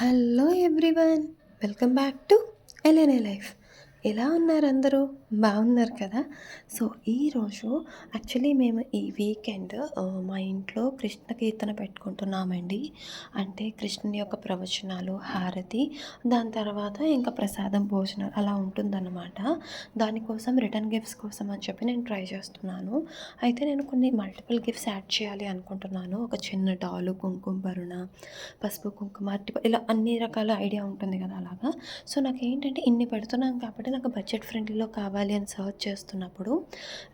hello everyone welcome back to LNA life ఎలా ఉన్నారు అందరూ? బాగున్నారు కదా? సో ఈరోజు యాక్చువల్లీ మేము ఈ వీకెండ్ మా ఇంట్లో కృష్ణ కీర్తన పెట్టుకుంటున్నామండి. అంటే కృష్ణుని యొక్క ప్రవచనాలు హారతి దాని తర్వాత ఇంకా ప్రసాదం భోజనాలు అలా ఉంటుందన్నమాట. దానికోసం రిటర్న్ గిఫ్ట్స్ కోసం అని చెప్పి నేను ట్రై చేస్తున్నాను. అయితే నేను కొన్ని మల్టిపుల్ గిఫ్ట్స్ యాడ్ చేయాలి అనుకుంటున్నాను. ఒక చిన్న డాలు కుంకుమ భరుణ పసుపు కుంకుమ ఇలా అన్ని రకాల ఐడియా ఉంటుంది కదా అలాగా. సో నాకు ఏంటంటే ఇన్ని పెడుతున్నాం కాబట్టి నాకు బడ్జెట్ ఫ్రెండ్లీలో కావాలి అని సర్చ్ చేస్తున్నప్పుడు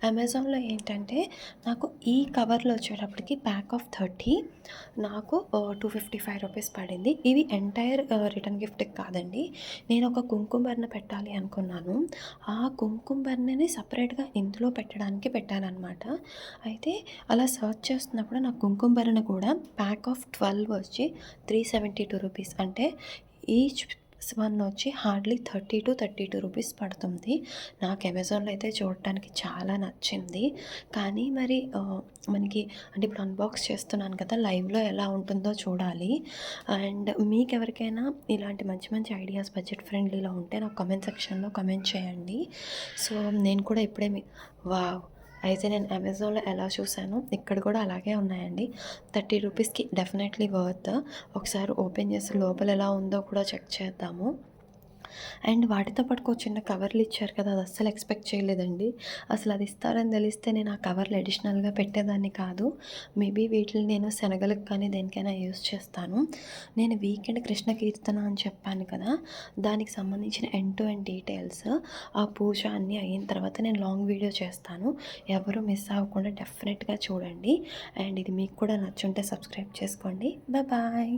అమెజాన్లో ఏంటంటే నాకు ఈ కవర్లో వచ్చేటప్పటికి ప్యాక్ ఆఫ్ థర్టీ నాకు టూ ఫిఫ్టీ ఫైవ్ రూపీస్ పడింది. ఇవి ఎంటైర్ రిటర్న్ గిఫ్ట్ కాదండి. నేను ఒక కుంకుమ బర్ణ పెట్టాలి అనుకున్నాను. ఆ కుంకుమ బర్ణని సపరేట్గా ఇందులో పెట్టడానికి పెట్టానమాట అయితే అలా సర్చ్ చేస్తున్నప్పుడు నాకు కుంకుమ బర్ణ కూడా ప్యాక్ ఆఫ్ ట్వెల్వ్ వచ్చి త్రీ సెవెంటీ టూ రూపీస్. అంటే ఈచ్ వన్ వచ్చి hardly thirty to thirty two rupees పడుతుంది. నాకు అమెజాన్లో అయితే చూడటానికి చాలా నచ్చింది. కానీ మరి మనకి అంటే ఇప్పుడు అన్బాక్స్ చేస్తున్నాను కదా లైవ్లో ఎలా ఉంటుందో చూడాలి. అండ్ మీకు ఎవరికైనా ఇలాంటి మంచి మంచి ఐడియాస్ బడ్జెట్ ఫ్రెండ్లీలో ఉంటే నాకు కమెంట్ సెక్షన్లో కమెంట్ చేయండి. సో నేను కూడా ఇప్పుడే మీ వావ్! అయితే నేను అమెజాన్లో ఎలా చూసానో ఇక్కడ కూడా అలాగే ఉన్నాయండి. థర్టీ రూపీస్కి డెఫినెట్లీ వర్త్. ఒకసారి ఓపెన్ చేసి లోపల ఎలా ఉందో కూడా చెక్ చేద్దాము. అండ్ వాటితో పాటు చిన్న కవర్లు ఇచ్చారు కదా అది అస్సలు ఎక్స్పెక్ట్ చేయలేదండి. అసలు అది ఇస్తారని తెలిస్తే నేను ఆ కవర్లు అడిషనల్గా పెట్టేదాన్ని కాదు. మేబీ వీటిని నేను శనగలకు కానీ దేనికైనా యూస్ చేస్తాను. నేను వీకెండ్ కృష్ణ కీర్తన అని చెప్పాను కదా దానికి సంబంధించిన ఎండ్ టు ఎండ్ డీటెయిల్స్ ఆ పూజ అన్నీ అయిన తర్వాత నేను లాంగ్ వీడియో చేస్తాను. ఎవరు మిస్ అవ్వకుండా డెఫినెట్గా చూడండి. అండ్ ఇది మీకు కూడా నచ్చుంటే సబ్స్క్రైబ్ చేసుకోండి. బాయ్